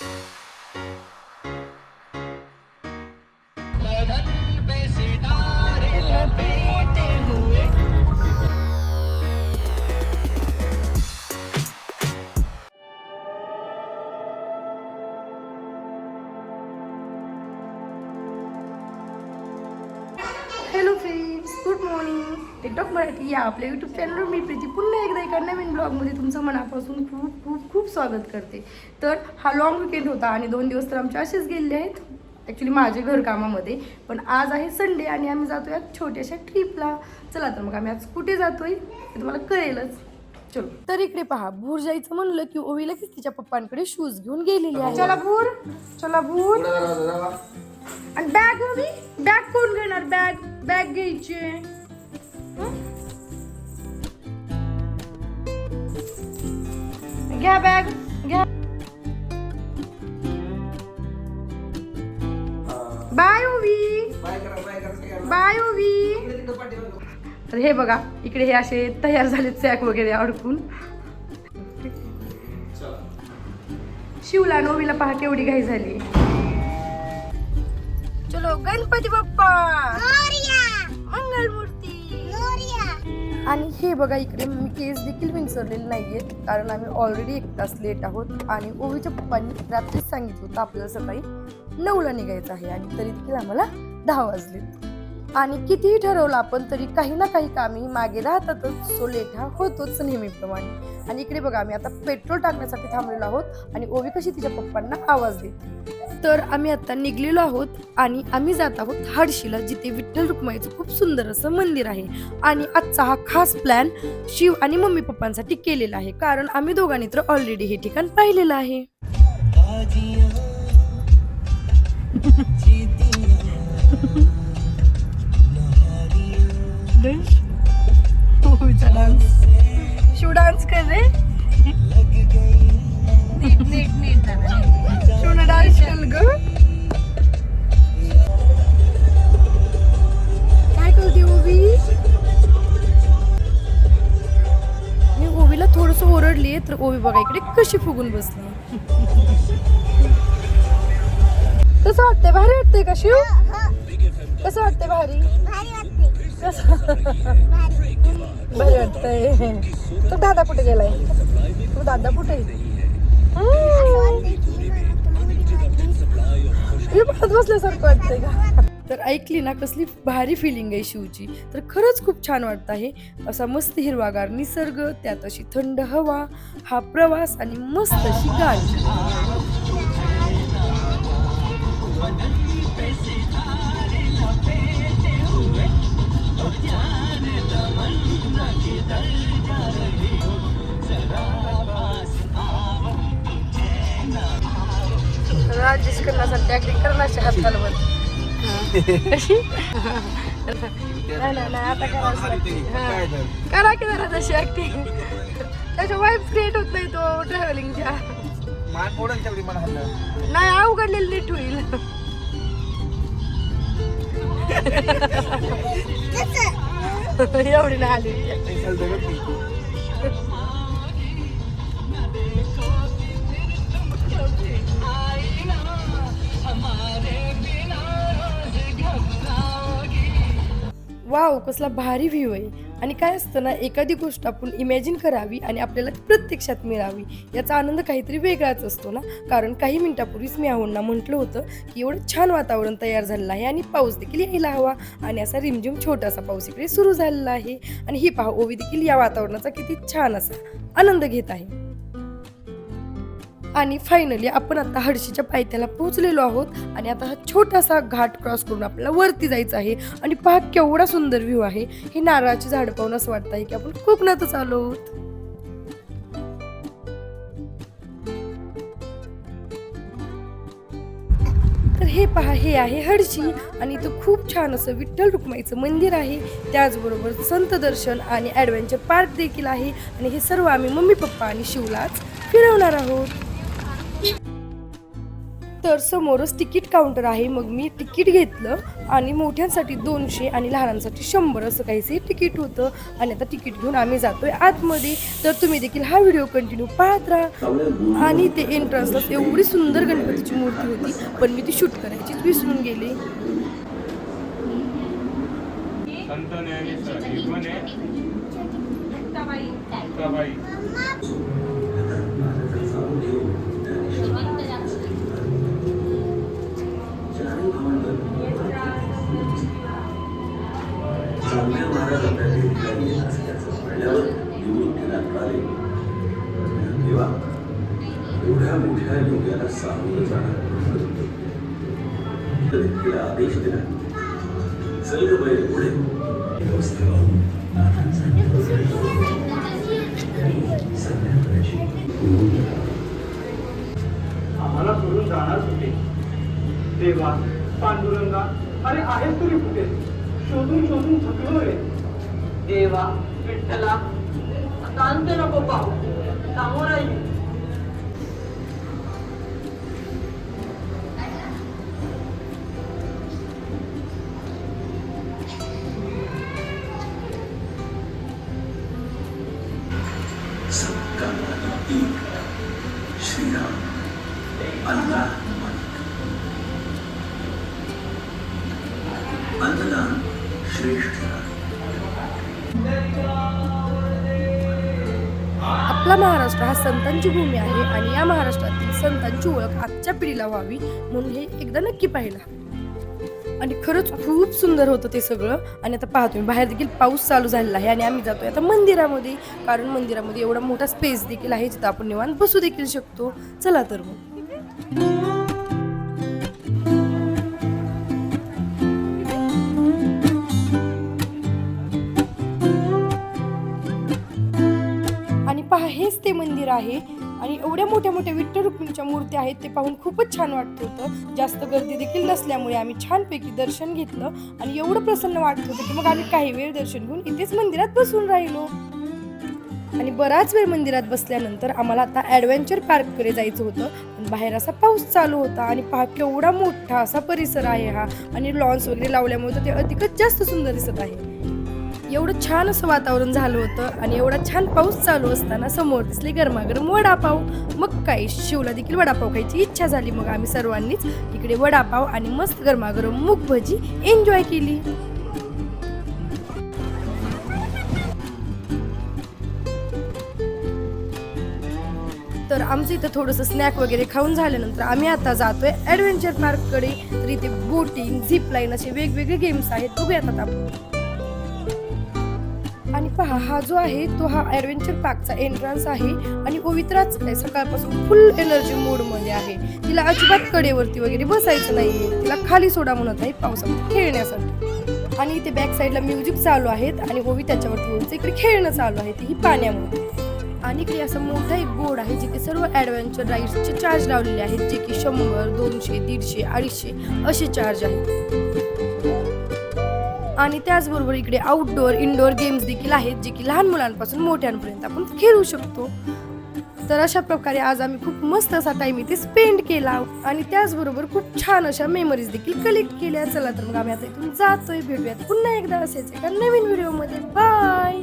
you good morning TikTok Marathi या आपल्या YouTube चॅनलवर मी प्रीती. पुन्हा एकदा एका नवीन ब्लॉगमध्ये तुमचं मनापासून खूप खूप खूप स्वागत करते. तर हा लॉंग विकेंड होता आणि दोन दिवस तर आमचे असेच गेले आहेत. ॲक्च्युली माझे घरकामामध्ये पण आज आहे संडे आणि आम्ही जातोय या छोट्याशा ट्रिपला चला तर मग आम्ही आज कुठे जातोय ते तुम्हाला कळेलच. चलो. तर इकडे पहा भूर जायचं म्हणलं की ओवी लगेच तिच्या पप्पांकडे शूज घेऊन गेलेली आहे. चला भूर. चला भूर. आणि बॅग हवी? बॅग कोण घेणार? बॅग बॅग घ्यायची? घ्या बॅग घ्या. बाय ओवी बाय ओवी तर हे बघा इकडे हे असे तयार झाले सॅक वगैरे अडकून. शिवला नोवीला पहा केवढी घाई झाली. चलो गणपती बाप्पा! मंगलमूर्ती! आणि हे बघा इकडे मी केस देखील विंचरलेले नाहीयेत कारण आम्ही ऑलरेडी एक तास लेट आहोत. आणि ओवीच्या पप्पांनी रात्रीच सांगितलं होतं आपल्याला सकाळी नऊला निघायचं आहे आणि तरी देखील आम्हाला दहा वाजलेत. आणि कितीही ठरवलं आपण तरी काही ना काही कामी मागे राहतातच. सो लेट हा होतोच नेहमीप्रमाणे. आणि इकडे बघा आम्ही आता पेट्रोल टाकण्यासाठी थांबलेलो आहोत आणि ओवी कशी तिच्या पप्पांना आवाज देते. तर आम्ही आता निघलेलो आहोत आणि आम्ही जात आहोत हाडशीला जिथे विठ्ठल रुक्माईचं खूप सुंदर असं मंदिर आहे. आणि आजचा हा खास प्लॅन शिव आणि मम्मी पप्पांसाठी केलेला आहे. कारण आम्ही दोघांनी तर ऑलरेडी हे ठिकाण पाहिलेलं आहे. शिव डान्स कर रे. शिवनं डान्स केल ग. काय करते ओवी? मी ओवीला थोडस ओरडली तर ओवी बघा इकडे कशी फुगून बसली. कसं वाटतंय? भारी वाटतंय का शिव? कसं वाटतंय भारी? बरं भारी वाटतंय. तो दादा कुठे गेलाय? तो दादा कुठे बघत बसल्यासारखं वाटतंय का? तर ऐकली ना कसली भारी फिलिंग आहे शिवची. तर खरंच खूप छान वाटतं आहे. असा मस्त हिरवागार निसर्ग त्यात अशी थंड हवा हा प्रवास आणि मस्त अशी गाडी. राजेश करण्यासाठी ऍक्टिंग करण्याचे हात आता करा की जरा तशी ऍक्टिंग त्याच्या वाईफ क्रिएट होत नाही तो ट्रॅव्हलिंगच्या नाही अवघडलेली नीट होईल. एवढी ना आली. वाव कसला भारी व्ह्यू आहे. आणि काय असतं ना एखादी गोष्ट आपण इमॅजिन करावी आणि आपल्याला प्रत्यक्षात मिळावी याचा आनंद काहीतरी वेगळाच असतो ना. कारण काही मिनिटापूर्वीच मी आहोंना म्हटलं होतं की एवढं छान वातावरण तयार झालेलं आहे आणि पाऊस देखील यायला हवा आणि असा रिमझिम छोटासा पाऊस इकडे सुरू झालेला आहे. आणि ही पहा ओवी देखील या वातावरणाचा किती छान असा आनंद घेत आहे. आणि फायनली आपण आता हडशीच्या पायथ्याला पोहोचलेलो आहोत आणि आता हा छोटासा घाट क्रॉस करून आपल्याला वरती जायचं आहे. आणि पहा केवढा सुंदर व्ह्यू आहे. हे नारळाची झाड पाहून असं वाटत आहे की आपण कोकणातच आलो आहोत तर हे पहा हे आहे हडशी आणि इथं खूप छान असं विठ्ठल रुक्माईचं मंदिर आहे. त्याचबरोबर संत दर्शन आणि ॲडव्हेंचर पार्क देखील आहे. आणि हे सर्व आम्ही मम्मी पप्पा आणि शिवलाच फिरवणार आहोत. तर समोरच तिकीट काउंटर आहे. मग मी तिकीट घेतलं आणि मोठ्यांसाठी दोनशे आणि लहानांसाठी शंभर असं काहीसे तिकीट होतं. आणि आता तिकीट घेऊन आम्ही जातोय आतमध्ये. तर तुम्ही देखील हा व्हिडिओ कंटिन्यू पाहत राहा. आणि ते एंट्रन्सला एवढी सुंदर गणपतीची मूर्ती होती पण मी ती शूट करायचीच विसरून गेले. संत मोठ्या योग्याला सामोरं जाणार तर तिला आदेश दिला. चल ग बैल पुढे. व्यवस्थेवर नाथांचा संध्याकाळची आम्हाला सोडून जाणार होते देवा पांडुरंगा अरे आहेस तरी कुठे? शोधून शोधून थकलोय. देवा विठ्ठला आता अंत नको पाहू सामोरा ये अल्लाह अन्नदान श्रेष्ठ आपला महाराष्ट्र हा संतांची भूमी आहे आणि या महाराष्ट्रातील संतांची ओळख आजच्या पिढीला व्हावी म्हणून हे एकदा नक्की पाहिलं. आणि खरंच खूप सुंदर होतं ते सगळं. आणि आता पाहतो मी बाहेर देखील पाऊस चालू झालेला आहे आणि आम्ही जातोय आता मंदिरामध्ये. कारण मंदिरामध्ये एवढा मोठा स्पेस देखील आहे जिथं आपण निवांत बसू देखील शकतो. चला तर मग. आणि पहा हेच ते मंदिर आहे. आणि एवढ्या मोठ्या मोठ्या विठ्ठल रुक्मिणीच्या मूर्त्या आहेत ते पाहून खूपच छान वाटत होतं. जास्त गर्दी देखील नसल्यामुळे आम्ही छानपैकी दर्शन घेतलं. आणि एवढं प्रसन्न वाटत होतं की मग आम्ही काही वेळ दर्शन घेऊन इथेच मंदिरात बसून राहिलो. आणि बराच वेळ मंदिरात बसल्यानंतर आम्हाला आता ॲडव्हेंचर पार्ककडे जायचं होतं. पण बाहेर असा पाऊस चालू होता आणि पहा केवढा मोठा असा परिसर आहे हा. आणि लॉन्स वगैरे लावल्यामुळे तर ते अधिकच जास्त सुंदर दिसत आहे. एवढं छान असं वातावरण झालं होतं आणि एवढा छान पाऊस चालू असताना समोर दिसले गरमागरम वडापाव. मग काय शिवला देखील वडापाव खायची इच्छा झाली. मग आम्ही सर्वांनीच इकडे वडापाव आणि मस्त गरमागरम मूग भजी एन्जॉय केली. तर आमचं इथं थोडंसं स्नॅक वगैरे खाऊन झाल्यानंतर आम्ही आता जातोय ॲडव्हेंचर पार्ककडे तर इथे बोटिंग झिप लाईन असे वेगवेगळे गेम्स आहेत. बघूयात आता आपण. आणि पहा हा जो आहे तो हा ॲडव्हेंचर पार्कचा एंट्रन्स आहे. आणि पवित्राच आहे सकाळपासून फुल एनर्जी मूडमध्ये आहे. तिला अजिबात कडेवरती वगैरे बसायचं नाही तिला खाली सोडा म्हणत आहे पावसामध्ये खेळण्यासाठी. आणि इथे बॅक साईडला म्युझिक चालू आहेत. आणि ओवी त्याच्यावरती ओवीचं इकडे खेळणं चालू आहे. ही पाण्यामध्ये. आणि इकडे असा मोठा एक बोर्ड आहे जिथे सर्व ॲडव्हेंचर राईड्सचे चार्ज लावलेले आहेत जे की शंभर दोनशे दीडशे अडीचशे असे चार्ज आहेत. आणि त्याचबरोबर इकडे आउटडोअर इनडोअर गेम्स देखील आहेत जे की लहान मुलांपासून मोठ्यांपर्यंत आपण खेळू शकतो. तर अशा प्रकारे आज आम्ही खूप मस्त असा टाइम इथे स्पेंड केला आणि त्याचबरोबर खूप छान अशा मेमरीज देखील कलेक्ट केल्या. चला तर मग आम्ही आता इथून जातोय. भेटूयात पुन्हा एकदा असेच एका नवीन व्हिडिओमध्ये बाय